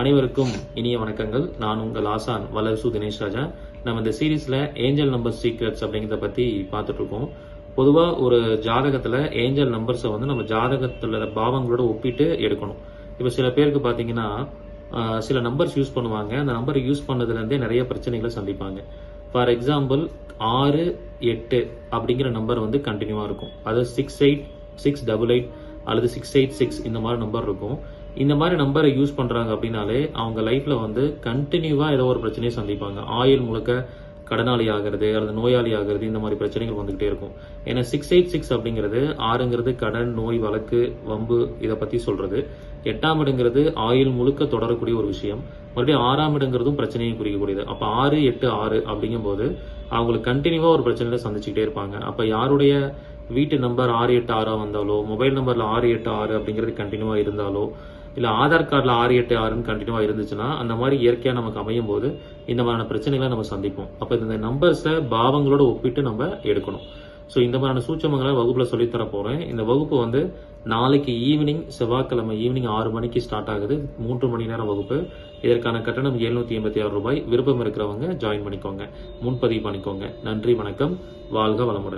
அனைவருக்கும் இனிய வணக்கங்கள். நான் உங்கள் ஆசான் வளர்சு தினேஷ் ராஜா. நம்ம இந்த சீரீஸ்ல ஏஞ்சல் நம்பர் சீக்ரெட்ஸ் அப்படிங்கிறத பத்தி பார்த்துட்டு இருக்கோம் பொதுவா ஒரு ஜாதகத்துல ஏஞ்சல் நம்பர்ஸை வந்து நம்ம ஜாதகத்துல பாவங்களோட ஒப்பிட்டு எடுக்கணும். இப்போ சில பேருக்கு பாத்தீங்கன்னா சில நம்பர்ஸ் யூஸ் பண்ணுவாங்க. அந்த நம்பர் யூஸ் பண்ணதுல இருந்தே நிறைய பிரச்சனைகளை சந்திப்பாங்க. ஃபார் எக்ஸாம்பிள் ஆறு எட்டு அப்படிங்கிற நம்பர் வந்து கண்டினியூவா இருக்கும். அது six eight six double eight அல்லது சிக்ஸ் எயிட் சிக்ஸ் இந்த மாதிரி நம்பர் இருக்கும். இந்த மாதிரி நம்பரை யூஸ் பண்ணுறாங்க அப்படின்னாலே அவங்க லைஃப்பில் வந்து கண்டினியூவாக ஏதோ ஒரு பிரச்சனையை சந்திப்பாங்க. ஆயுள் முழுக்க கடனாளி ஆகிறது அல்லது நோயாளி ஆகிறது இந்த மாதிரி பிரச்சனைகள் வந்துகிட்டே இருக்கும். ஏன்னா சிக்ஸ் எயிட் சிக்ஸ் அப்படிங்கிறது ஆறுங்கிறது கடன் நோய் வழக்கு வம்பு இதை பற்றி சொல்கிறது எட்டாம் இடங்கிறது ஆயுள் முழுக்க தொடரக்கூடிய ஒரு விஷயம். மறுபடியும் ஆறாம் இடங்கிறதும் பிரச்சனையை குறிக்கக்கூடியது. அப்போ ஆறு எட்டு ஆறு அப்படிங்கும்போது அவங்களுக்கு கண்டினியூவாக ஒரு பிரச்சனையில சந்திச்சுக்கிட்டே இருப்பாங்க. அப்போ யாருடைய வீட்டு நம்பர் ஆறு எட்டு ஆறாக வந்தாலோ மொபைல் நம்பரில் ஆறு எட்டு ஆறு அப்படிங்கிறது கண்டினியூவாக இருந்தாலோ இல்ல ஆதார் கார்டில் ஆறு எட்டு ஆறுன்னு கண்டினியூவா இருந்துச்சுன்னா அந்த மாதிரி இயற்கையா நமக்கு அமையும் போது இந்த மாதிரியான பிரச்சனைகளை நம்ம சந்திப்போம். அப்ப இந்த நம்பர்ஸை பாவங்களோட ஒப்பிட்டு நம்ம எடுக்கணும். ஸோ இந்த மாதிரியான சூட்சமங்களை வகுப்புல சொல்லித் தர போறேன். இந்த வகுப்பு வந்து நாளைக்கு ஈவினிங் செவ்வாய்க்கிழமை ஈவினிங் ஆறு மணிக்கு ஸ்டார்ட் ஆகுது. மூன்று மணி நேரம் வகுப்பு. இதற்கான கட்டணம் எழுநூத்தி எண்பத்தி ஆறு ரூபாய். விருப்பம் இருக்கிறவங்க ஜாயின் பண்ணிக்கோங்க. முன்பதிவு பண்ணிக்கோங்க. நன்றி வணக்கம். வாழ்க வளமுடன்.